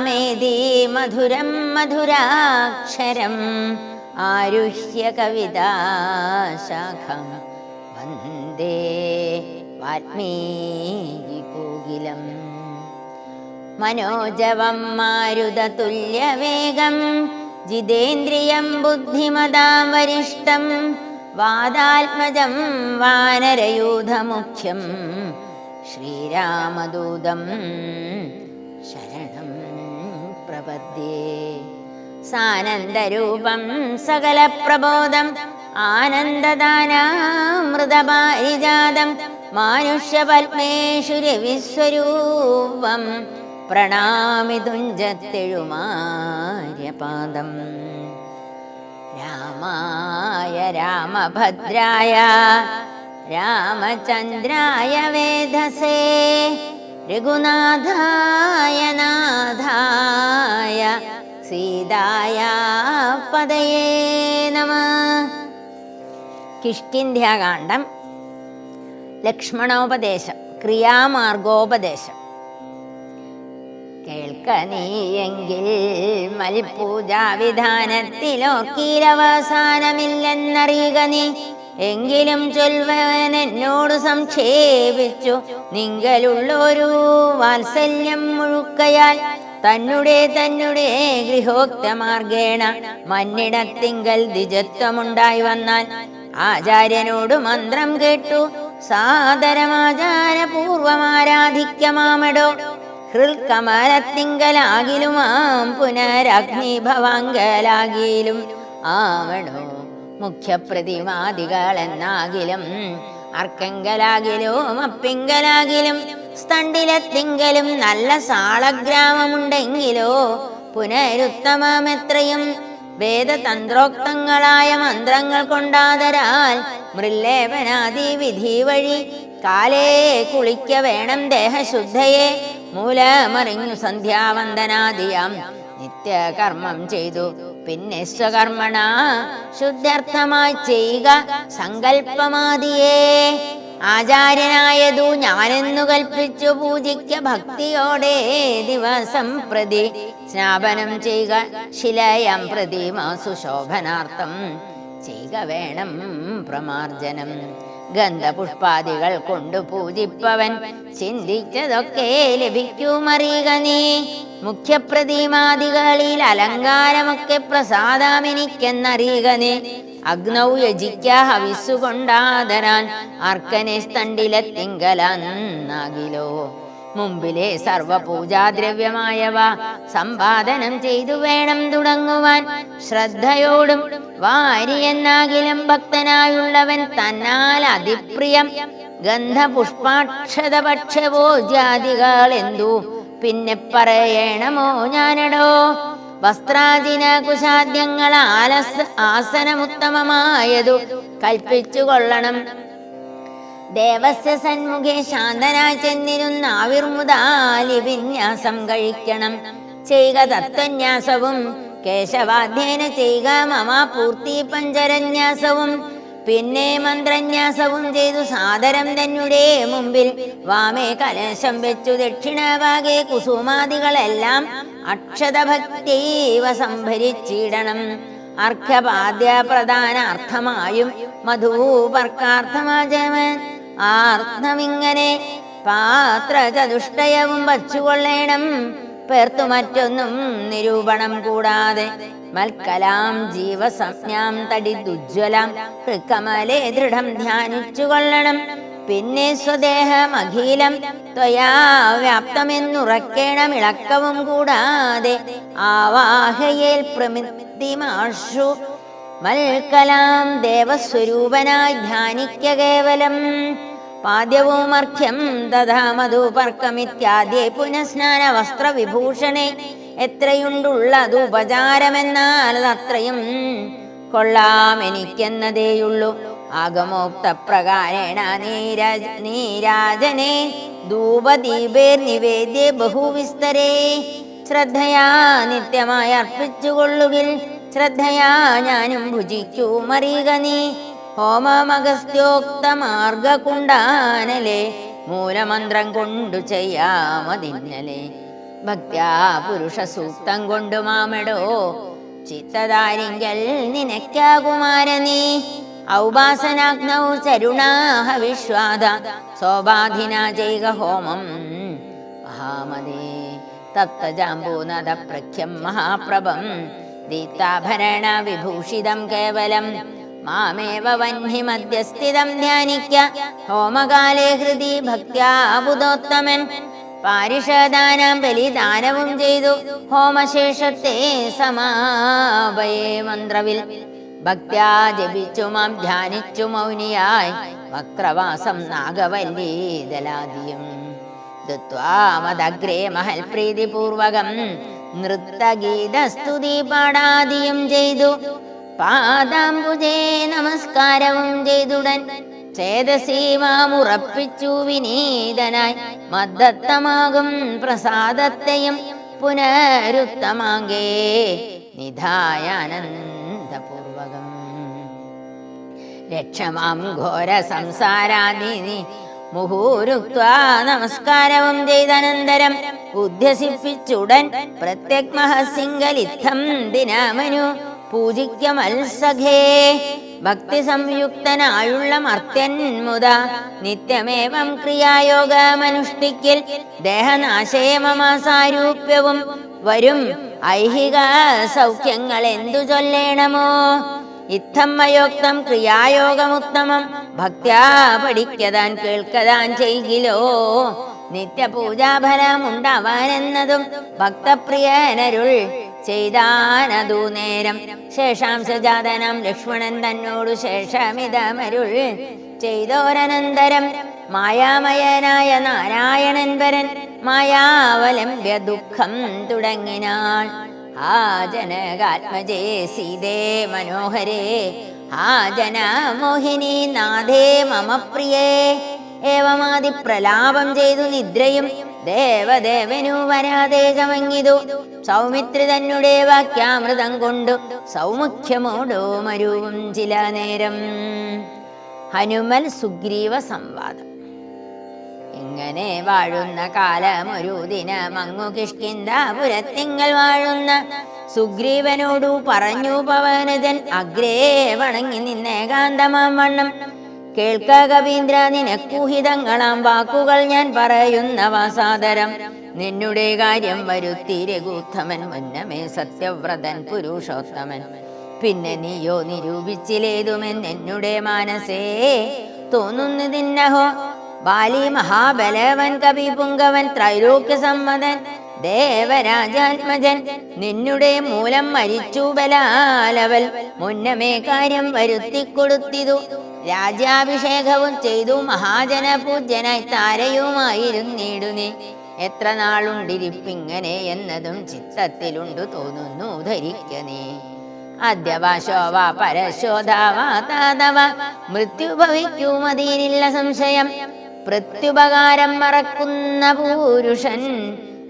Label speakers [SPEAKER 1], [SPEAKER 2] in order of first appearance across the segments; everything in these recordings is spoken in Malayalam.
[SPEAKER 1] രാമേതി മധുരം മധുരാക്ഷരം ആരുഹ്യ കവിതാശാഖം. വന്ദേ വാൽമീകികൂകിലം മനോജവം മാരുതതുല്യവേഗം ജിതേന്ദ്രിയം ബുദ്ധിമതാം വരിഷ്ടം വാദാത്മജം വാനരയൂഥമുഖ്യം ശ്രീരാമദൂതം ശരണം പ്രപദ്യേ സാനന്ദരൂപം സകലപ്രബോധം ആനന്ദദാനാമൃതപാരിജാതം മാനുഷ്യപത്മേഷു രവിസ്വരൂപം പ്രണാമി തുഞ്ചത്തെഴുമാര്യപാദം രാമായ രാമഭദ്രായ രാമചന്ദ്രായ വേധസേ രഘുനാഥായ നാഥായ സീതായ പദയേ നമ. കിഷ്കിന്ധ്യാകാന്ഡം ലക്ഷ്മണോപദേശം ക്രിയാമാർഗോപദേശം. കേൾക്ക നീയെങ്കിൽ മൽപൂജാ വിധാനത്തിലോക്കീരവസാനമില്ലെന്നറിയുക നീ. എങ്കിലും ചൊൽവൻ എന്നോട് സംക്ഷേപിച്ചു. നിങ്കലുള്ളൊരു വാത്സല്യം മുഴുക്കയാൽ തന്നെ തന്നെ ഗൃഹോക്തമാർഗേണ മന്നിടത്തിങ്കൽ ദ്വിജത്വമുണ്ടായി വന്നാൽ ആചാര്യനോട് മന്ത്രം കേട്ടു. സാദരമാചാരപൂർവമാരാധിക്കമാമടോ ഹൃൽക്കമലത്തിങ്കലാകിലുമാം പുനരഗ്നി പുനരഗ്നിഭവാങ്കലാകിലും ആവണോ. മുഖ്യപ്രതിമാദികൾ എന്നാകിലും അർക്കങ്കലാകിലും അപ്പിങ്കലാകിലും സ്തണ്ടിലത്തിങ്കലും നല്ല സാളഗ്രാമമുണ്ടെങ്കിലോ പുനരുത്തമമെത്രയും വേദതന്ത്രോക്തങ്ങളായ മന്ത്രങ്ങൾ കൊണ്ടാതരാൽ മൃല്ലേപനാദി വിധി വഴി കാലേ കുളിക്ക വേണം ദേഹശുദ്ധയെ മൂലമറിഞ്ഞു സന്ധ്യാവന്ദനാദിയം നിത്യകർമ്മം ചെയ്തു. പിന്നെ സ്വകർമ്മണ ശുദ്ധാർത്ഥമായി ചെയ്യുക സങ്കല്പമാതിയേ. ആചാര്യനായതു ഞാനെന്നു കൽപ്പിച്ചു പൂജിക്ക ഭക്തിയോടെ ദിവസം പ്രതി സ്നാപനം ചെയ്യുക ശിലയം പ്രതി മാസു ചെയ്യുക വേണം പ്രമാർജനം. ഗന്ധപുഷ്പാദികൾ കൊണ്ടു പൂജിപ്പവൻ. ചിന്തിച്ചതൊക്കെ ലഭിക്കുമറിയുക നീ. മുഖ്യപ്രതിമാദികളിൽ അലങ്കാരമൊക്കെ പ്രസാദമെനിക്കെന്നറിയുക നീ. അഗ്നൗ യജിക്ക ഹവിസ്സുകൊണ്ടാദരാൻ. അർക്കനെ സ്തണ്ടിലെത്തിങ്കലാന്നാകിലോ മുമ്പിലെ സർവപൂജാദ്രവ്യമായവ സമ്പാദനം ചെയ്തു വേണം തുടങ്ങുവാൻ. ശ്രദ്ധയോടും വാരിയെന്നാകിലും ഭക്തനായുള്ളവൻ തന്നാൽ അതിപ്രിയം. ഗന്ധപുഷ്പാക്ഷത പക്ഷഭോജാദികൾ എന്തു? പിന്നെ പറയണമോ ഞാനടോ? വസ്ത്രാചിന കുശാദ്യങ്ങൾ ആലസ് ആസനമുത്തമമായതു. കൽപ്പിച്ചു കൊള്ളണം. ദേവസ്യ സന്മുഖേ ശാന്തനായി ചെന്നിരുന്ന ആവിർമുദാലി വിന്യാസം കഴിക്കണം. ചെയ്യുക തത്വന്യാസവും കേശവാധ്യേന ചെയ്യുക മമാ പൂർത്തി പഞ്ചരന്യാസവും പിന്നെ മന്ത്രന്യാസവും ചെയ്തു സാദരം തന്നെ മുമ്പിൽ വാമേ കലശം വെച്ചു ദക്ഷിണഭാഗെ കുസുമാദികളെല്ലാം അക്ഷതഭക്തീവ സംഭരിച്ചിടണം. അർഘപാദ്യ പ്രധാനാർത്ഥമായും മധൂപർക്കാർത്ഥമാചമൻ ആർത്ഥമിങ്ങനെ പാത്രചതുഷ്ടയവും വച്ചുകൊള്ളേണം. പേർത്തു മറ്റൊന്നും നിരൂപണം കൂടാതെ മൽക്കലാം ജീവസംജ്ഞാം തടി ദുജ്വലാം ഹൃക്കമലേ ദൃഢം ധ്യാനിച്ചു കൊള്ളണം പിന്നെ സ്വദേഹം അഖിലം ത്വയാ വ്യാപ്തമെന്നുറക്കേണം ഇളക്കവും കൂടാതെ ആവാഹയിൽ പ്രമിതിമാഷു മൽക്കലാം ദേവസ്വരൂപനായി ധ്യാനിക്ക കേവലം പാദ്യവും അർഘ്യം തഥാ മധുപർക്കമിത്യാദ്യേ പുനഃസ്നാന വസ്ത്രവിഭൂഷണേ എത്രയുണ്ടുള്ളത് ഉപചാരമെന്നാൽ അത്രയും കൊള്ളാമെനിക്കെന്നതേയുള്ളൂ. ആഗമോക്ത പ്രകാരേണ നീരാജ നീരാജനെ ധൂപദീപേർ നിവേദ്യ ബഹുവിസ്തരേ. ശ്രദ്ധയാ നിത്യമായി അർപ്പിച്ചുകൊള്ളുകിൽ ശ്രദ്ധയാ ഞാനും ഭുജിക്കൂ മറിയുക ഹോമമഗസ്ത്യോക്ത മാർഗകുണ്ടാനലെ മൂലമന്ത്രം കൊണ്ടു ചെയ്യാമതിന്നലെ. ഭക്യാ പുരുഷ സൂക്തം കൊണ്ടു മാമടോ ചിത്തതാരിങ്കൽ നിനക്കാകുമാര നീ ഔപാസനാഗ്നൗ ചരുണാഹ വിശ്വാദ സോപാധിന ചെയ്ക ഹോമം മഹാമതേ. തപ്തജാംബൂനദ പ്രഖ്യം മഹാപ്രഭം ദീപ്താഭരണ വിഭൂഷിതം കേവലം മാമേവ വഹ്നി മധ്യസ്ഥിതം ധ്യാനിക്ക. ഹോമകാലേ ഹൃദി ഭക്ത്യാ ബുധോത്തമൻ പാരിഷദാനം ബലിദാനവും ചെയ്തു. ഹോമശേഷത്തെ സമാപയേ മന്ത്രവിൽ. ഭക്ത്യാ ജപിച്ചു മാം ധ്യാനിച്ചു മൗനിയായി വക്രവാസം നാഗവല്ലീതലാദിയും. ദുത്വാമദഗ്രേ മഹൽ പ്രീതിപൂർവകം. നൃത്തഗീതസ്തുതി പാടാദിയും ചെയ്തു. പാദാംബുജേ നമസ്കാരവും ചെയ്തുടൻ. ചേതസീമാമുറപ്പിച്ചു വിനീതനായി. മദ്ദത്തമാകും പ്രസാദത്തെയും പുനരുത്തമാങ്കേ നിധായാനന്ദപൂർവകം. രക്ഷമാം ഘോര സംസാരാദിനി മുഹൂരുക്വാ നമസ്കാരവും ചെയ്തനന്തരം ഉദ്യസിപ്പിച്ചുടൻ പ്രത്യഗ്മഹസിംഗലിത്തം ദിനമനു പൂജിക്ക മത്സഖേ. ഭക്തി സംയുക്തനായുള്ള മർത്യൻ മുത. നിത്യമേവം ക്രിയായോഗമനുഷ്ഠിക്കൽ ദേഹനാശയമമാസാരൂപ്യവും മമ സാരൂപ്യവും വരും. ഐഹിക സൗഖ്യങ്ങൾ എന്തു ചൊല്ലേണമോ? ഇത്തം ഇത്തമ്മയോക്തം ക്രിയായോഗമുത്തമം. ഭക്ത്യാ പഠിക്കതാൻ കേൾക്കതാൻ ചെയ്കിലോ? നിത്യപൂജാഫലം ഉണ്ടാവാനെന്നതും ഭക്തപ്രിയനരുൾ ചെയ്താനതു നേരം. ശേഷാംശജാതനം ലക്ഷ്മണൻ തന്നോടു ശേഷമിതമരുൾ ചെയ്തോരനന്തരം. മായാമയനായ നാരായണൻ വരൻ മായാവലംബ്യ ദുഃഖം തുടങ്ങിനാൾ. ആ ജനകാത്മജേ സീതേ മനോഹരേ ആ ജനമോഹിനി നാഥേ മമ പ്രിയേ ഏവമാതി പ്രലാപം ചെയ്തു നിദ്രയും ദേവദേവനു വരാദേശമങ്ങിതു സൗമിത്രി തന്നെ വാക്യാമൃതം കൊണ്ടു സൗമുഖ്യമോടോ മരുവും ചില നേരം. ഹനുമൽ സുഗ്രീവ സംവാദം. ഇങ്ങനെ വാഴുന്ന കാലം ഒരു ദിനമങ്ങു കിഷ്കിന്താപുരത്തിങ്കൽ വാഴുന്ന സുഗ്രീവനോടു പറഞ്ഞു പവനജൻ അഗ്രേ വണങ്ങി നിന്നേകാന്തമാം വണ്ണം. കേൾക്ക കവീന്ദ്ര നിനക്കുഹിതങ്ങളാം വാക്കുകൾ ഞാൻ പറയുന്ന വാസാദരം നിന്നുടെ കാര്യം വരുത്തി രഘുത്തമൻ മുന്നമേ സത്യവ്രതൻ പുരുഷോത്തമൻ. പിന്നെ നീയോ നിരൂപിച്ചിലേതുമെൻ എന്നുടെ മാനസേ? തോന്നുന്നതിന്നഹോ? ബാലി മഹാബലവൻ കവി പുങ്കവൻ ത്രൈലോക്യ സമ്മതൻ ദേവരാജാത്മജൻ. നിന്നുടെ മൂലം മരിച്ചു ബലാലവൽ മുന്നമേ കാര്യം വരുത്തി കൊടുത്തിതു. രാജ്യാഭിഷേകവും ചെയ്തു മഹാജന പൂജ്യനായി താരയുമായിരുന്നിടു നീ എത്ര നാളുണ്ടിരിപ്പിങ്ങനെ എന്നതും ചിത്തത്തിലുണ്ടു തോന്നുന്നു ധരിക്ക നീ അദ്യവാശോവ പരശോധാവാ താതവ മൃത്യു ഭവിക്കുമതീനില്ല സംശയം. പ്രത്യുപകാരം മറക്കുന്ന പൂരുഷൻ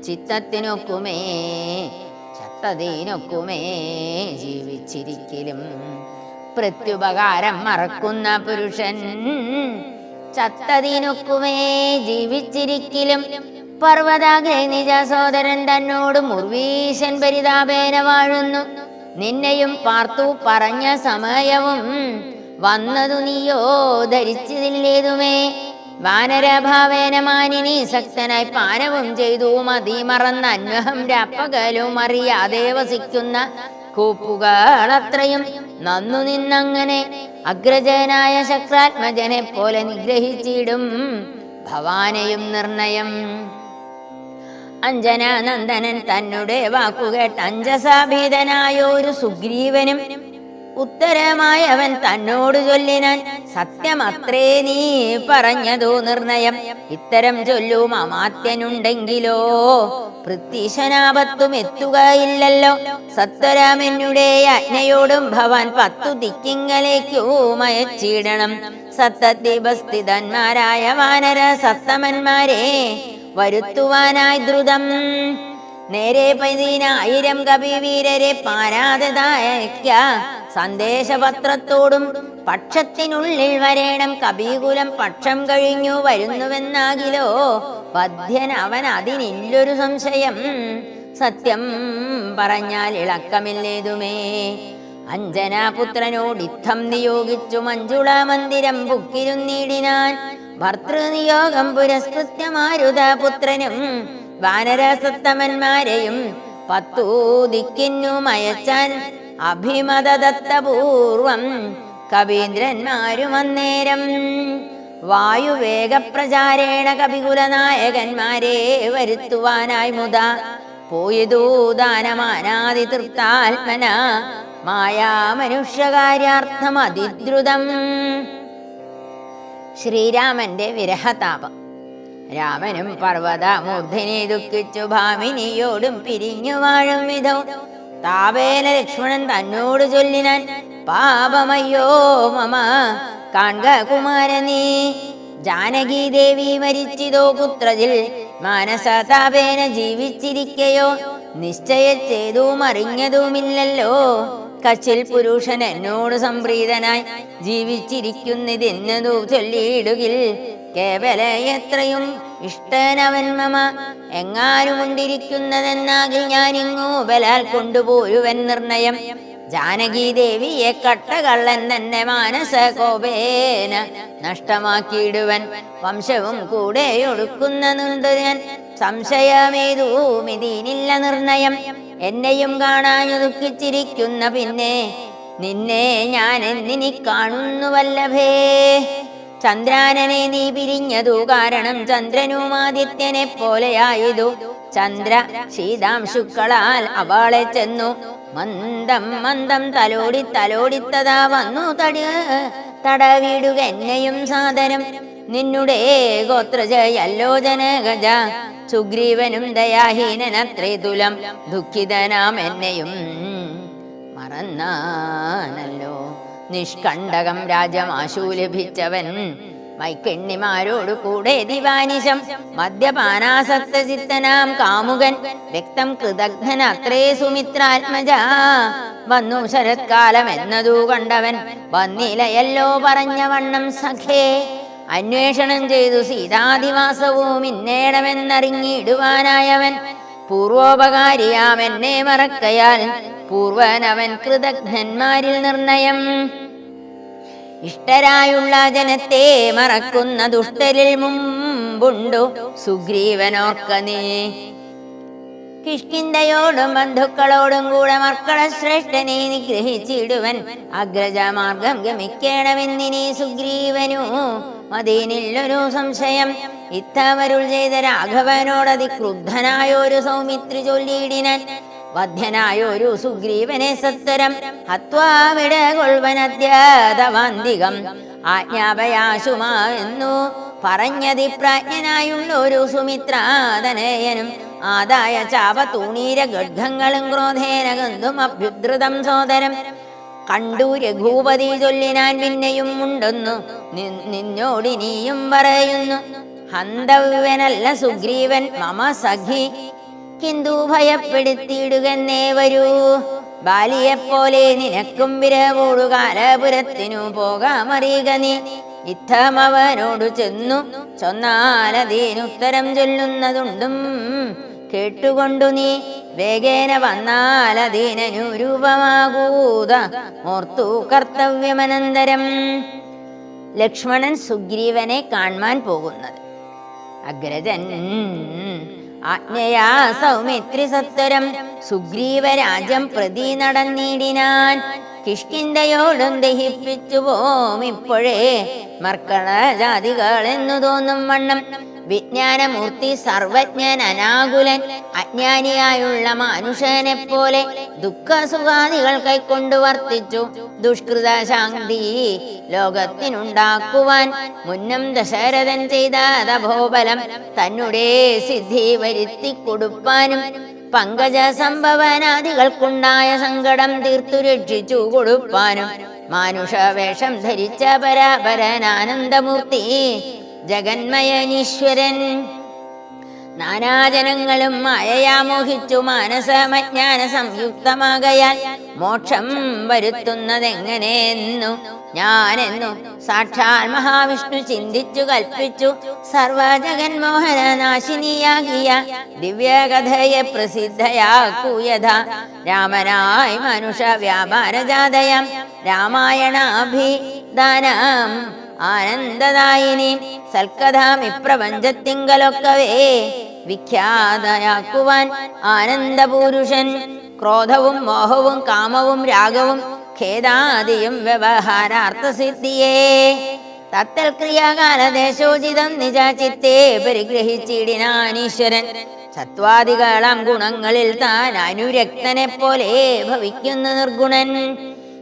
[SPEAKER 1] ചിത്തത്തിനൊക്കുമേ ചത്തതിനൊക്കുമേ ജീവിച്ചിരിക്കലും. പ്രത്യുപകാരം മറക്കുന്ന പുരുഷൻ. ചത്തതിനൊക്കുമേ ജീവിച്ചിരിക്കലും. പർവതാഗ്രേ നിജ സോദരൻ തന്നോട് മുർവീശൻ പരിതാപേന വാഴുന്നു. നിന്നെയും പാർത്തു പറഞ്ഞ സമയവും വന്നതു നീയോ ധരിച്ചതില്ലേതുമേ. വാനരഭാവേന മാനിനി ശക്തനായി പാനവും ചെയ്തു മതി മറന്ന അന്വഹം രാപ്പകലും അറിയാതെ വസിക്കുന്ന കൂപ്പുകളത്രയും നന്നു നിന്നങ്ങനെ അഗ്രജനായ ശക്രാത്മജനെ പോലെ നിഗ്രഹിച്ചിടും ഭവാനയും നിർണയം. അഞ്ജനാനന്ദനൻ തന്നുടെ വാക്കുകേട്ട് അഞ്ജസാഭീതനായൊരു സുഗ്രീവനും ഉത്തരമായവൻ തന്നോട് ചൊല്ലിനാൻ സത്യമത്രേ നീ പറഞ്ഞതു നിർണയം. ഇത്തരം ചൊല്ലും അമാത്യനുണ്ടെങ്കിലോ? പ്രത്യശനാപത്തും എത്തുകയില്ലല്ലോ. സത്വരാമനുടെ അജ്ഞയോടും ഭവാൻ പത്തു ദിക്കിങ്ങലേക്കു മയച്ചിടണം. സത്തദ്വീപസ്ഥിതന്മാരായ വാനര സത്തമന്മാരെ വരുത്തുവാനായി ദ്രുതം. നേരെ പതിനായിരം കവിവീരരെ പാരാതായ സന്ദേശപത്രത്തോടും പക്ഷത്തിനുള്ളിൽ വരേണം. കബീകുലം പക്ഷം കഴിഞ്ഞു വരുന്നുവെന്നാകിലോ? പദ്യൻ അവൻ അതിനില്ലൊരു സംശയം. സത്യം പറഞ്ഞാൽ ഇളക്കമില്ലേതുമേ? അഞ്ജനാപുത്രനോട് യുദ്ധം നിയോഗിച്ചു മഞ്ജുള മന്ദിരം പുക്കിരുന്നിടിനാൻ ഭർത്തൃനിയോഗം പുരസ്കൃത്യ മാരുതപുത്രനും വാനരസത്തമന്മാരെയും പത്തു മയച്ചാൻ അഭിമതദത്തപൂർവം കവീന്ദ്രന്മാരും അന്നേരം. വായുവേഗപ്രചാരേണ കപികുലനായകന്മാരെ വരുത്തുവാനായി മുത പോയി ദാനമാനാതി തൃപ്താത്മന മായാ മനുഷ്യകാര്യാർത്ഥം അതിദ്രുതം ശ്രീരാമന്റെ വിരഹതാപം. രാമനും പർവതമൂർധനെ ദുഃഖിച്ചു ഭാമിനിയോടും പിരിഞ്ഞു വാഴും വിധം. താപേന ലക്ഷ്മണൻ തന്നോട് ചൊല്ലിനാൻ പാപമയ്യോ മമ കാൺക കുമാരനീ ജാനകി ദേവി മരിച്ചിതോ പുത്രജിൽ മാനസതാപേന ജീവിച്ചിരിക്കയോ? നിശ്ചയച്ചേതും അറിഞ്ഞതുമില്ലല്ലോ കച്ചിൽ പുരുഷൻ എന്നോട് സംപ്രീതനായി ജീവിച്ചിരിക്കുന്നതെന്നതു ചൊല്ലിയിടുകിൽ കേവല എത്രയും ഇഷ്ടനവൻ മമ. എങ്ങാനുമുണ്ടിരിക്കുന്നതെന്നാകിൽ ഞാനിങ്ങു ബലാൽ കൊണ്ടുപോരുവൻ നിർണയം. ജാനകി ദേവിയെ കട്ടകള്ളൻ തന്നെ മാനസ കോപേന നഷ്ടമാക്കിയിടുവൻ. വംശവും കൂടെ ഒടുക്കുന്നതുണ്ട് ഞാൻ. സംശയമേതുമിതിനില്ല നിർണയം. എന്നെയും കാണാഞ്ഞു ദുഃഖിച്ചിരിക്കുന്ന പിന്നെ നിന്നെ ഞാൻ എന്നിനി കാണുന്നു വല്ലഭേ ചന്ദ്രാനനെ നീ പിരിഞ്ഞതു കാരണം ചന്ദ്രനും ആദിത്യനെ പോലെയായതു. ചന്ദ്ര ശീതാംശുക്കളാൽ അവളെ ചെന്നു. മന്ദം മന്ദം തലോടി തലോടിത്തതാ വന്നു തടി തടവിടുക എന്നെയും സാധനം. നിന്നുടെ ഗോത്രജയല്ലോ ജനഗജ സുഗ്രീവനും ദയാഹീനനത്രേ തുലം. ദുഃഖിതനാം എന്നെയും മറന്നാനല്ലോ. നിഷ്കണ്ടകം രാജമാശു ലഭിച്ചവൻ മൈക്കെണ്ണിമാരോടു കൂടെ ദിവാനിശം. മദ്യപാനാസക്ത ചിത്തനാം കാമുകൻ. വ്യക്തം കൃതജ്ഞൻ അത്രേ സുമിത്രാത്മജ. വന്നു ശരത്കാലം എന്നതു കണ്ടവൻ. വന്നിലയല്ലോ പറഞ്ഞ വണ്ണം സഖേ. അന്വേഷണം ചെയ്തു സീതാധിവാസവും ഇന്നേടമെന്നറിഞ്ഞിടുവാനായവൻ പൂർവോപകാരിയാം എന്നെ മറക്കയാൽ പൂർവനവൻ കൃതജ്ഞന്മാരിൽ നിർണയം. ഇഷ്ടരായുള്ള ജനത്തെ മറക്കുന്ന ദുഷ്ടരിൽ മുമ്പുണ്ടു സുഗ്രീവനോർക്ക നീ. കിഷ്കിന്തയോടും ബന്ധുക്കളോടും കൂടെ മക്കളെ ശ്രേഷ്ഠനെ നിഗ്രഹിച്ചിടുവൻ. അഗ്രജമാർഗം ഗമിക്കണമെന്നിനി സുഗ്രീവനു. മതിനില്ലൊരു സംശയം. ഇത്തവരുൾ ചെയ്ത രാഘവനോടതി ക്രുദ്ധനായൊരു സൗമിത്രി ചൊല്ലിയിടിനൻ. വധ്യനായൊരു സുഗ്രീവനെ സത്വരം. ഹത്വാവിട കൊൾവനദ്യാതവാന്തികം ആജ്ഞാപയാശുമാ എന്നു പറഞ്ഞതി പ്രാജ്ഞനായുള്ള ഒരു സുമിത്രാതനയനും. ആദായ ചാപ തൂണീര ഗഡ്ഗങ്ങളും ക്രോധേന ഗന്ധും അഭ്യുദ്രതം സോദരം. കണ്ടു രഘൂപതി ചൊല്ലിനാൻ പിന്നെയും ഉണ്ടെന്നു നിന്നോടിനിയും പറയുന്നു. ഹന്തവ്യനല്ല സുഗ്രീവൻ മമ സഖി. കിന്തു ഭയപ്പെടുത്തിയിടുകന്നേ വരൂ. ബാലിയെപ്പോലെ നിനക്കും വിരവോടു കാലപുരത്തിനു പോകാമറിയുക നീ. ഇത്തമവനോടു ചെന്നു ചൊന്നാലതീനുത്തരം ചൊല്ലുന്നതുണ്ടും കേട്ടുകൊണ്ടു നീ. വേഗേന വന്നാലതീനു രൂപമാകൂത ഓർത്തു കർത്തവ്യമനന്തരം. ലക്ഷ്മണൻ സുഗ്രീവനെ കാണുവാൻ പോകുന്നത്. അഗ്രജൻ ആജ്ഞയാ സൗമിത്രി സത്വരം സുഗ്രീവരാജം പ്രതി നടന്നിടിനാൻ കിഷ്കിന്തയോടും ദഹിപ്പിച്ചു പോം. ഇപ്പോഴേ മർക്കള ജാതികൾ എന്നു തോന്നും വണ്ണം. വിജ്ഞാനമൂർത്തി സർവജ്ഞൻ അനാകുലൻ അജ്ഞാനിയായുള്ള മനുഷ്യനെ പോലെ ദുഃഖസുഖാദികൾ കൈക്കൊണ്ടു വർത്തിച്ചു. ദുഷ്കൃത ശാന്തി ലോകത്തിനുണ്ടാക്കുവാൻ മുന്നം ദശരഥൻ ചെയ്ത തപോബലം തന്നെ സിദ്ധി വരുത്തി കൊടുപ്പാനും പങ്കജ സംഭവനാദികൾക്കുണ്ടായ സങ്കടം തീർത്തു രക്ഷിച്ചു കൊടുപ്പാനും. മാനുഷ വേഷം ധരിച്ച പരാപരനാനന്ദമൂർത്തി ജഗന്മയനീശ്വരൻ. നാനാജനങ്ങളും മായയാ മോഹിച്ചു മാനസമജ്ഞാന സംയുക്തമാകയാൽ മോക്ഷം വരുത്തുന്നതെങ്ങനെയെന്നു ഞാനെന്നു സാക്ഷാൽ മഹാവിഷ്ണു ചിന്തിച്ചു കൽപ്പിച്ചു. സർവജഗന്മോഹന നാശിനിയാകിയ ദിവ്യകഥയെ പ്രസിദ്ധയാക്കൂയഥ. രാമനായി മനുഷ്യ വ്യാപാരജാതയം രാമായണാഭിദാനം ആനന്ദദായിനി സൽക്കഥാം ഇപ്രപഞ്ചത്തിങ്കലൊക്കവേ. വിഖ്യാതയാക്കുവാൻ ആനന്ദപൂരുഷൻ ക്രോധവും മോഹവും കാമവും രാഗവും ഖേദാദിയും വ്യവഹാരാർത്ഥസിദ്ധിയേ. തത്തൽ ക്രിയാകാലദേശോചിതം നിജാചിത്തെ പരിഗ്രഹിച്ചിടിനാനീശ്വരൻ. സത്വാദികളം ഗുണങ്ങളിൽ താൻ അനുരക്തനെ പോലെ ഭവിക്കുന്ന നിർഗുണൻ.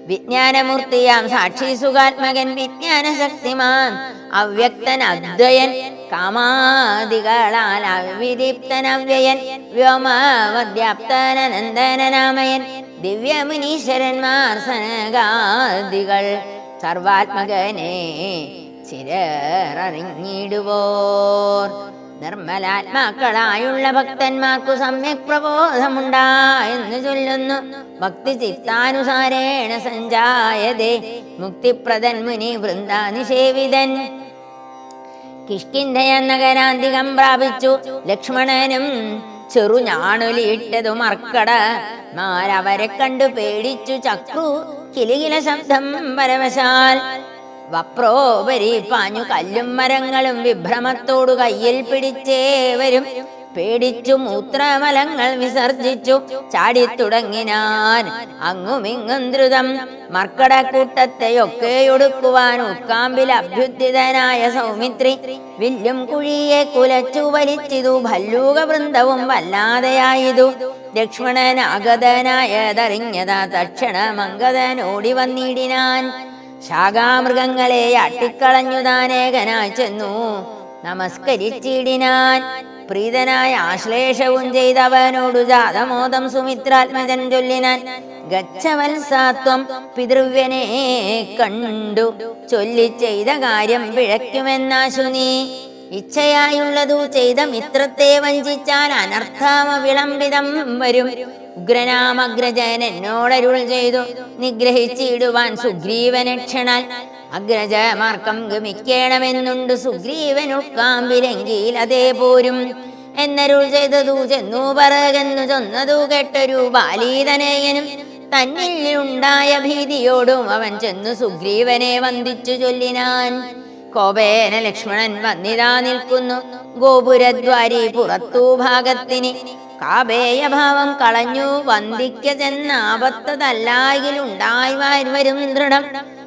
[SPEAKER 1] വിജ്ഞാനമൂർത്തിയാം. സാക്ഷി സുഖാത്മകൻ വിജ്ഞാനശക്തിമാൻ അവ്യക്തൻ അദ്വയൻ കാമാദികളാൽ അവിദീപ്തൻ അവ്യയൻ വ്യോമവദ്യാപ്തനന്ദനാമയൻ ദിവ്യമുനീശ്വരന്മാർ സനകാദികൾ സർവാത്മകനെ ചിരറിഞ്ഞിടുവോർ നിർമ്മലാത്മാക്കളായുള്ള ഭക്തന്മാർക്കു സമ്യക് പ്രബോധമുണ്ടായെന്ന് ചൊല്ലുന്നു. ഭക്തി ചിത്താനുസാരേണ സഞ്ചായതേ. മുക്തിപ്രദൻ മുനി വൃന്ദാനിഷേവിതൻ. കിഷ്കിന്ധയ നഗരാന്തികം പ്രാപിച്ചു ലക്ഷ്മണനും ചെറുഞാണുലിയിട്ടതു മർക്കട മാരവരെ കണ്ടു പേടിച്ചു ചക്രു കിലികില ശബ്ദം പരവശാൽ. വപ്രോപരി പാഞ്ഞു കല്ലും മരങ്ങളും വിഭ്രമത്തോടു കയ്യിൽ പിടിച്ചേവരും പേടിച്ചു മൂത്രമലങ്ങൾ വിസർജിച്ചു ചാടിത്തുടങ്ങിനാൻ അങ്ങുമിങ്ങും ദ്രുതം. മർക്കടക്കൂട്ടത്തെയൊക്കെ ഒടുക്കുവാൻ ഉക്കാമ്പിൽ അഭ്യുദ്ധിതനായ സൗമിത്രി വില്ലും കുഴിയെ കുലച്ചു വലിച്ചിതു. ഭല്ലൂക വൃന്ദവും വല്ലാതെയായതു. ലക്ഷ്മണൻ അഗതനായതറിഞ്ഞതാ തക്ഷണം അങ്കദനോടി വന്നിടിനാൻ. ശാഖാമൃഗങ്ങളെ അട്ടിക്കളഞ്ഞു താനേകനായി ചെന്നു. നമസ്കരിച്ചിടിനാൻ. പ്രീതനായ ആശ്ലേഷവും ചെയ്തവനോടു ജാതമോദം സുമിത്രാത്മജൻ ചൊല്ലിനാൻ. ഗച്ഛവത്സാത്വം പിതൃവ്യനെ കണ്ടു. ചൊല്ലി ചെയ്ത കാര്യം പിഴയ്ക്കുമെന്നാശു നീ. ഇച്ഛയായുള്ളതു ചെയ്ത മിത്രത്തെ വഞ്ചിച്ചാൽ അനർത്ഥാമ വിളംബിതം വരും. ഉഗ്രനാമഗ്രജൻ എന്നോടരുൾ ചെയ്തു. നിഗ്രഹിച്ചിടുവാൻ സുഗ്രീവനക്ഷണാൽ അഗ്രജമാർക്കം ഗമിക്കേണമെന്നുണ്ട്. സുഗ്രീവൻ ഉൾക്കാമ്പിലെങ്കിൽ അതേ പോരും. എന്നരുൾ ചെയ്തതു ചെന്നു പറകെന്നു ചൊന്നതു കേട്ടൊരു ബാലീതനേയനും തന്നിൽ ഉണ്ടായ ഭീതിയോടും അവൻ ചെന്നു സുഗ്രീവനെ വന്ദിച്ചു ചൊല്ലിനാൻ. കോപേന ലക്ഷ്മണൻ വന്നിതാ നിൽക്കുന്നു. ഗോപുരദ്വാരി പുറത്തു ഭാഗത്തിന് കാപേയഭാവം കളഞ്ഞു വന്ദിക്ക ചെന്നാപത്തതല്ലായിലുണ്ടായി വരും ദൃഢം.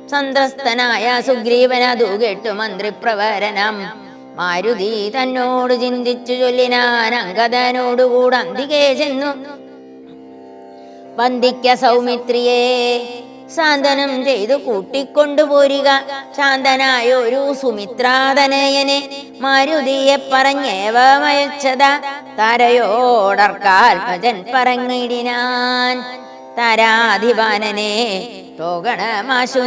[SPEAKER 1] സന്ത്രസ്തനായ സുഗ്രീവനതു കേട്ടു മന്ത്രിപ്രവരനം. മാരുതി തന്നോട് ചിന്തിച്ചു ചൊല്ലിനാൻ അങ്കദനോടുകൂടെ അന്തികേ ചെന്നു. വന്ദിക്ക സൗമിത്രിയെ സാന്ത്വനം ചെയ്തു കൂട്ടിക്കൊണ്ടുപോരുക. ശാന്തനായ ഒരു സുമിത്രാതനയനെ മാരുതിയെ പറഞ്ഞേവമയച്ചത താരയോടർക്കാൽമജൻ പറഞ്ഞിടിനാൻ താരാധിപാനനെ തോകണമാശു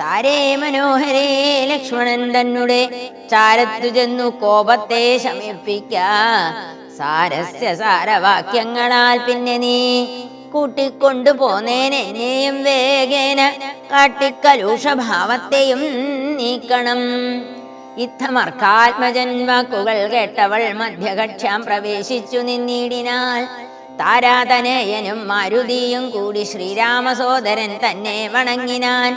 [SPEAKER 1] താരേ മനോഹരേ ലക്ഷ്മണൻ തന്നുടെ. ചാരത്തു ചെന്നു കോപത്തെ ശമിപ്പിക്ക. സാരസ്യ സാരവാക്യങ്ങളാൽ പിന്നെ നീ കൂട്ടിക്കൊണ്ടു പോന്നേനെന്നെയും വേഗേന കാട്ടിക്കലൂഷഭാവത്തെയും നീക്കണം. ഇത്തമർക്കാത്മജൻ വാക്കുകൾ കേട്ടവൾ മധ്യകക്ഷ്യാം പ്രവേശിച്ചു നിന്നിടിനാൽ താരാതനയനും മാരുതിയും കൂടി ശ്രീരാമസോദരൻ തന്നെ വണങ്ങിനാൻ.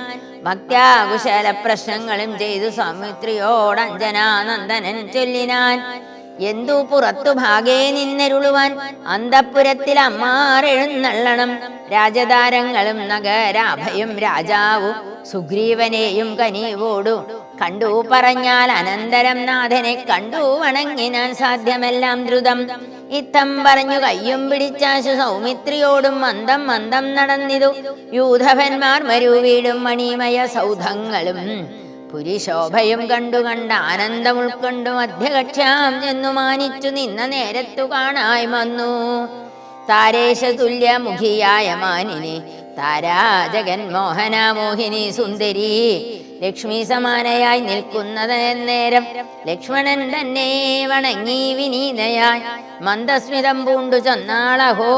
[SPEAKER 1] ഭക്ത്യാകുശല പ്രശ്നങ്ങളും ചെയ്തു സൗമിത്രിയോട് അഞ്ജനാനന്ദനൻ ചൊല്ലിനാൻ. എന്തു പുറത്തു ഭാഗേ നിന്നരുളുവാൻ അന്തപ്പുരത്തിൽ അമ്മാറെഴുന്നള്ളണം. രാജതാരങ്ങളും നഗരാഭയും രാജാവും സുഗ്രീവനെയും കനീവോടു കണ്ടു പറഞ്ഞാൽ അനന്തരം നാഥനെ കണ്ടു വണങ്ങിനാൻ സാധ്യമെല്ലാം ദ്രുതം. ഇത്തം പറഞ്ഞു കയ്യും പിടിച്ചാശു സൗമിത്രിയോടും മന്ദം മന്ദം നടന്നിതു. യൂഥഭന്മാർ മരുവീടും മണിമയ സൗധങ്ങളും പുരിശോഭയും കണ്ടു കണ്ട ആനന്ദം ഉൾക്കൊണ്ടു മധ്യകക്ഷാം ചെന്നു മാനിച്ചു നിന്ന നേരത്തു കാണായി വന്നു താരേശ തുല്യമുഖിയായ മാനിനെ താരാ മോഹന മോഹിനി സുന്ദരി. ലക്ഷ്മി സമാനയായി നിൽക്കുന്നത് നേരം ലക്ഷ്മണൻ തന്നെ വണങ്ങി വിനീതയായി. മന്ദസ്മിതം പൂണ്ടു ചൊന്നാളഹോ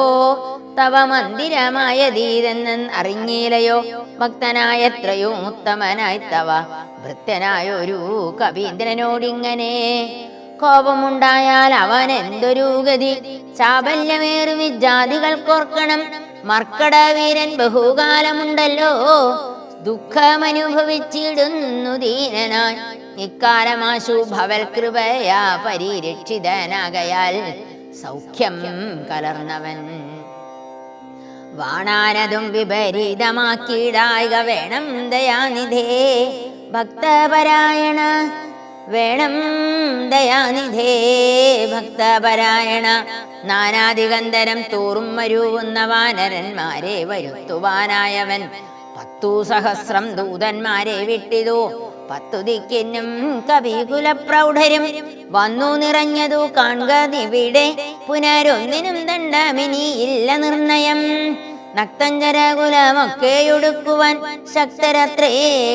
[SPEAKER 1] തവ മന്ദിരമായ ധീരെന്ന് അറിഞ്ഞീലയോ ഭക്തനായത്രയോ ഉത്തമനായി തവ. ഭൃത്യനായൊരു കവീന്ദ്രനോടിങ്ങനെ കോപമുണ്ടായാൽ അവൻ എന്തൊരു ഗതി? ചാബല്യമേറി വിജാതികൾ മർക്കട വീരൻ ബഹുകാലമുണ്ടല്ലോ. ദുഃഖമനുഭവിച്ചിടുന്നു ദീനനാൻ ഇക്കാലമാശു ഭവൽ കൃപയാ പരിരക്ഷിതനാകയാൽ സൗഖ്യം കലർന്നവൻ. വാണാനതും വിപരീതമാക്കിയിടായിക വേണം ദയാനിധേ. ഭക്തപരായണ വേണം ദയാനിധേ ഭക്തപരായണ. നാനാദിഗന്ധരം തോറും മരുവുന്ന വാനരന്മാരെ വരുത്തുവാനായവൻ. പത്തു സഹസ്രം ദൂതന്മാരെ വിട്ടിതു. പത്തു ദിക്കിനും കവികുലപ്രൗഢരും വന്നു നിറഞ്ഞതു കാണുക നിവിടെ. പുനരൊന്നിനും ദണ്ഡമിനി ഇല്ല നിർണയം. നക്തഞ്ചരകുലമൊക്കെയൊടുക്കുവാൻ ശക്തരത്രേ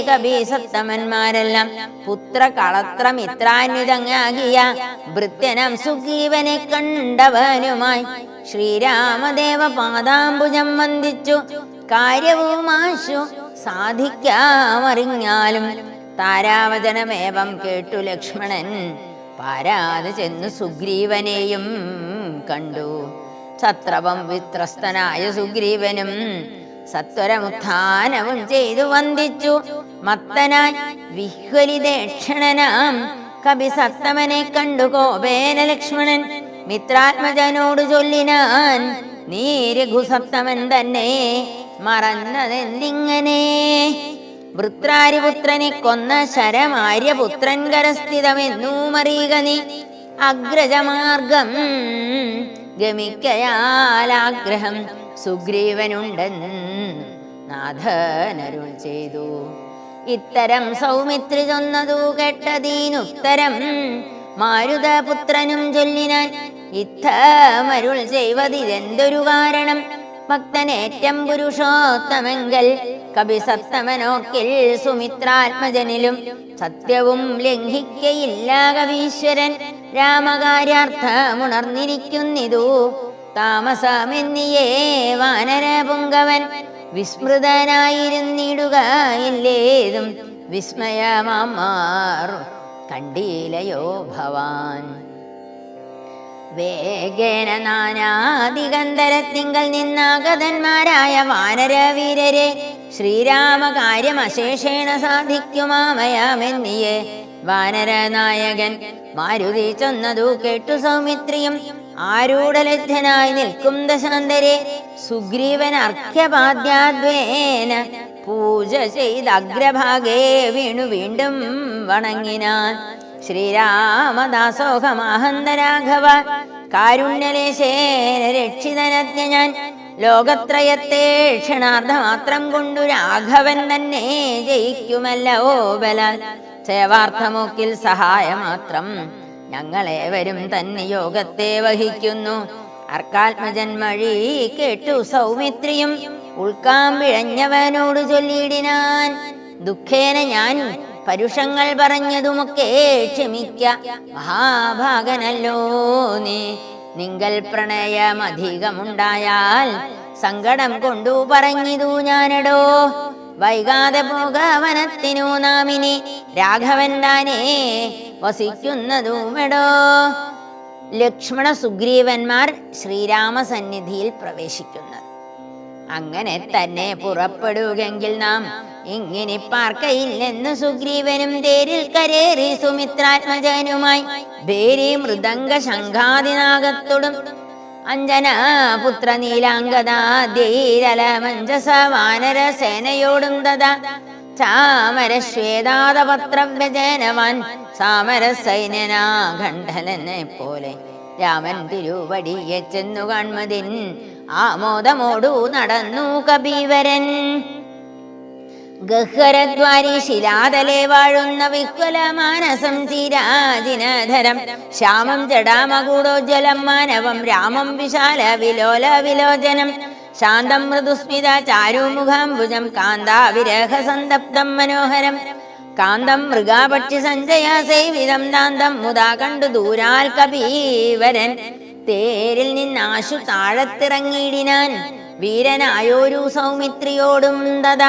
[SPEAKER 1] കവീസത്തമന്മാരെല്ലാം പുത്ര കളത്രമിത്രാന്യുതങ്ങാകിയ ഭൃത്യനം സുഗ്രീവനെ കണ്ടവനുമായി ശ്രീരാമദേവ പാദാംബുജം വന്ദിച്ചു കാര്യവുമാശു സാധിക്കാമറിഞ്ഞാലും താരാവചനമേവം കേട്ടു ലക്ഷ്മണൻ. പാരാതെ ചെന്നു സുഗ്രീവനെയും കണ്ടു. സത്രവം വിത്രസ്തനായ സുഗ്രീവനും സത്വരമുത്ഥാനവും ചെയ്തു വന്ദിച്ചു. മത്തനായി വിഹ്വലിതേക്ഷണനാം കവി സത്തമനെ കണ്ടു കോപേന ലക്ഷ്മണൻ മിത്രാത്മജനോട് ചൊല്ലിനാൻ നീ രഘുസത്തമൻ തന്നെ മറന്നതെന്തിങ്ങനെ വൃത്രാരിപുത്രനെ കൊന്ന ശരമാര്യപുത്രൻ കരസ്ഥിതമെന്നൂമറിയുക നീ. അഗ്രജമാർഗം ഗമിക്കയാലാഗ്രഹം സുഗ്രീവനുണ്ടെന്ന് നാഥനരുൾ ചെയ്തു. ഇത്തരം സൗമിത്രി ചൊന്നതു കേട്ടതീനുത്തരം മാരുതപുത്രനും ചൊല്ലിനാൻ ഇത്തമരുൾ ചെയ്വതിതെന്തൊരു കാരണം? ഭക്തനേറ്റം പുരുഷോത്തമെങ്കൽ കവി സത്തമനോക്കിൽ സുമിത്രാത്മജനിലും സത്യവും ലംഘിക്കയില്ല കവീശ്വരൻ രാമകാര്യാർത്ഥമുണർന്നിരിക്കുന്നിതു. താമസമെന്നിയേ വാനര പുങ്കവൻ വിസ്മൃതനായിരുന്നിടുക ഇല്ലേതും വിസ്മയമാറും കണ്ടീലയോ ഭവാൻ. വേഗേന നാനാദിഗന്ധരത്തിങ്കൽ നിന്നാഗതന്മാരായ വാനരവീരരെ ശ്രീരാമകാര്യമശേഷേണ സാധിക്കുമാമയാമെന്നിയെ. വാനരനായകൻ മാരുതി ചൊന്നതു കേട്ടു സൗമിത്രിയും ആരൂഢലബ്ധനായി നിൽക്കും ദശാന്തരെ. സുഗ്രീവൻ അർഘ്യപാദ്യാദ്വേന പൂജ ചെയ്ത് അഗ്രഭാഗേ വീണു വീണ്ടും വണങ്ങിനാൻ. ശ്രീരാമദാസോഹമാഹന്തരാഘവ കാരുണ്യലേശേന രക്ഷിതനജ്ഞ ഞാൻ. ലോകത്രയത്തെ ക്ഷണാർത്ഥമാത്രം കൊണ്ടു രാഘവൻ തന്നെ ജയിക്കുമല്ലോ ബലാൽ സേവാർത്ഥമോക്കിൽ സഹായമാത്രം ഞങ്ങളേവരും തന്നെ യോഗത്തെ വഹിക്കുന്നു. അർക്കാത്മജന്മഴി കേട്ടു സൗമിത്രിയും ഉൾക്കാമ്പിഴഞ്ഞവനോട് ചൊല്ലിയിടിനാൻ. ദുഃഖേന ഞാൻ പരുഷങ്ങൾ പറഞ്ഞതുമൊക്കെ ക്ഷമിക്ക. മഹാഭാഗനല്ലോ നീ. നിങ്ങൾ പ്രണയമധികമുണ്ടായാൽ സങ്കടം കൊണ്ടു പറഞ്ഞിതു ഞാനടോ. വൈകാതെ പോക വനത്തിനു നാമിനി രാഘവൻ താനേ വസിക്കുന്നതുമെടോ. ലക്ഷ്മണ സുഗ്രീവന്മാർ ശ്രീരാമ സന്നിധിയിൽ പ്രവേശിക്കുന്നത് അങ്ങനെ തന്നെ പുറപ്പെടുകെങ്കിൽ നാം ഇങ്ങനെ പാർക്കയില്ലെന്ന് സുഗ്രീവനും തേരിൽ കരേറി സുമിത്രാത്മജനുമായി ഭേരി മൃദംഗ ശംഖാദിനാഗത്തോടും. അഞ്ജന പുത്ര നീലാംഗദാധീരല വാനര സേനയോടും തഥാ ചാമര ശ്വേതാതപത്രവ്യജനവാൻ സാമര സൈന്യനാ ഖണ്ഡലനെ പോലെ. രാമൻ തിരുവടിയെ ചെന്നു കാൺമതിൻ. ആമോദമോടു നടന്നു കബീവരൻ ഗഹ്വരദ്വാരി ശിലാതലെ വാഴുന്ന വിഹ്വല മാനസം ചിരാജിനധരം. ശ്യാമം ജടാമകൂടോജ്വലം മാനവം രാമം വിശാല വിലോല വിലോചനം. ശാന്തം മൃദുസ്മിത ചാരുമുഖാംബുജം കാന്താവിരഹസന്തപ്തം മനോഹരം. കാന്തം മൃഗാപക്ഷി സഞ്ജയ സേവിതം ദാന്തം മുതാ കണ്ടു ദൂരാൽ കപീവരൻ. തേരിൽ നിന്നാശു താഴത്തിറങ്ങിയിടിനാൻ വീരനായോരു സൗമിത്രിയോടും തഥ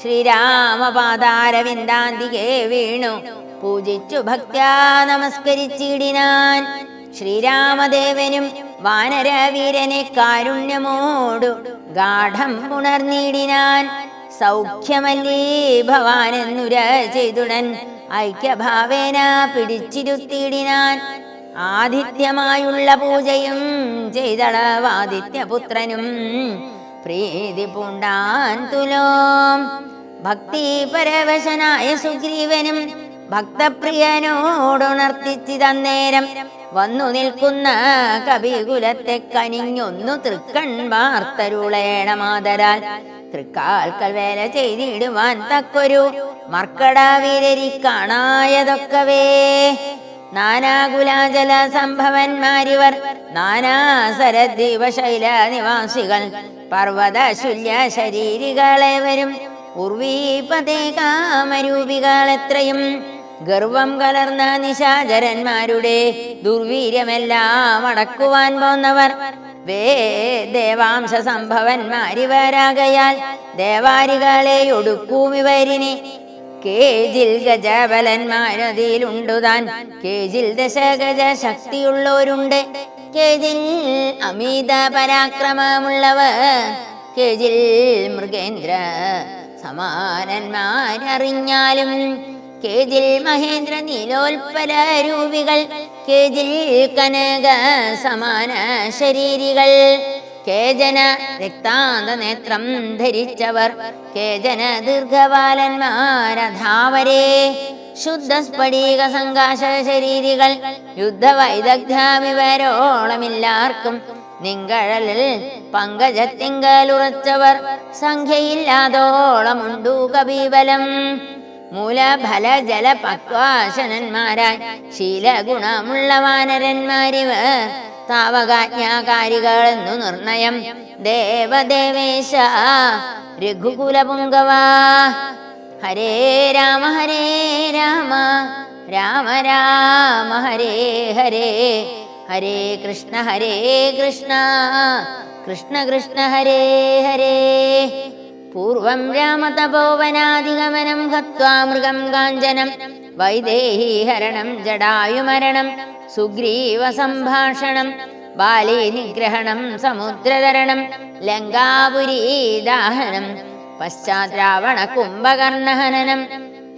[SPEAKER 1] ശ്രീരാമപാദാരവിന്ദാന്തികെ വീണു. പൂജിച്ചു ഭക്ത്യാ നമസ്കരിച്ചിടിനാൻ. ശ്രീരാമദേവനും വാനരവീരനെ കാരുണ്യമോടു ഗാഠം ഉണർന്നിടിനാൻ സൗഖ്യമല്ലേ ഭവാനെന്നുര ചെയ്തുടൻ ഐക്യഭാവേന പിടിച്ചിരുത്തിയിടിനാൻ ആദിത്യമായുള്ള പൂജയും ചെയ്തളവാദിത്യപുത്രനും പ്രീതി പൂണ്ടാൻ തുലോം. ഭക്തി പരവശനായ സുഗ്രീവനും ഭക്തപ്രിയനോടുണർത്തിച്ചിതന്നേരം വന്നു നിൽക്കുന്ന കവികുലത്തെ കനിഞ്ഞൊന്നു തൃക്കൺ വാർത്തരുളേണമാതരാൽ തൃക്കാൽക്കൽ വേല ചെയ്തിടുവാൻ തക്കൊരു മർക്കടാവീരരി കാണായതൊക്കവേ നാനാകുലാചല സംഭവന്മാരിവർ നാനാസരദ്വീപശൈല നിവാസികൾ പർവതശുല്യ ശരീരികളേവരും ഉർവീപതേ കാമരൂപികൾ ഗർവം കലർന്ന നിശാചരന്മാരുടെ ദുർവീര്യമെല്ലാം അടക്കുവാൻ പോന്നവർ വേ ദേവാംശ സംഭവന്മാരിവരാകയാൽ ദേവാരികളെ ഒടുക്കൂമിവരിനെ കേജിൽ ഗജബലന്മാരതിലുണ്ടുതാൻ കേജിൽ ദശഗജ ശക്തിയുള്ളവരുണ്ട്. കേജിൽ അമിത പരാക്രമമുള്ളവർ. കേജിൽ മൃഗേന്ദ്ര സമാനന്മാരറിഞ്ഞാലും. കേജിൽ മഹേന്ദ്ര നീലോൽപല രൂപികൾ കേജിൽ കനക സമാന ശരീരികൾ കേജന രക്താന്ത നേത്രം ധരിച്ചവർ കേജന ദീർഘപാലന്മാരധാവരേ ശുദ്ധ സ്ഫടീക സങ്കാശ ശരീരികൾ യുദ്ധവൈദഗ്ധ്യമിവരോളമില്ലാർക്കും നിങ്കഴലിൽ പങ്കജത്തിങ്കലുറച്ചവർ സംഖ്യയില്ലാതോളമുണ്ടു കബീബലം മൂലഫല ജല പക്വാശനന്മാരായി ശീലഗുണമുള്ള താവകാജ്ഞാകാരികളെന്നു നിർണയം. ദേവദേവേശ രഘുകുലപുങ്കവാ. ഹരേ രാമ ഹരേ രാമ. രാമ രാമ ഹരേ ഹരേ. ഹരേ കൃഷ്ണ ഹരേ കൃഷ്ണ. കൃഷ്ണ കൃഷ്ണ ഹരേ ഹരേ. പൂർവം രാമതപോവനാധിഗമനം ഹത്വാ മൃഗം കാഞ്ചനം വൈദേഹീഹരണം ജടായുമരണം സുഗ്രീവ സംഭാഷണം ബാലി നിഗ്രഹണം സമുദ്രതരണം ലങ്കാപുരീദാഹനം പശ്ചാത് രാവണ കുംഭകർണഹനനം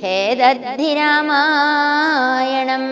[SPEAKER 1] ഹേദദ്ധി രാമായണം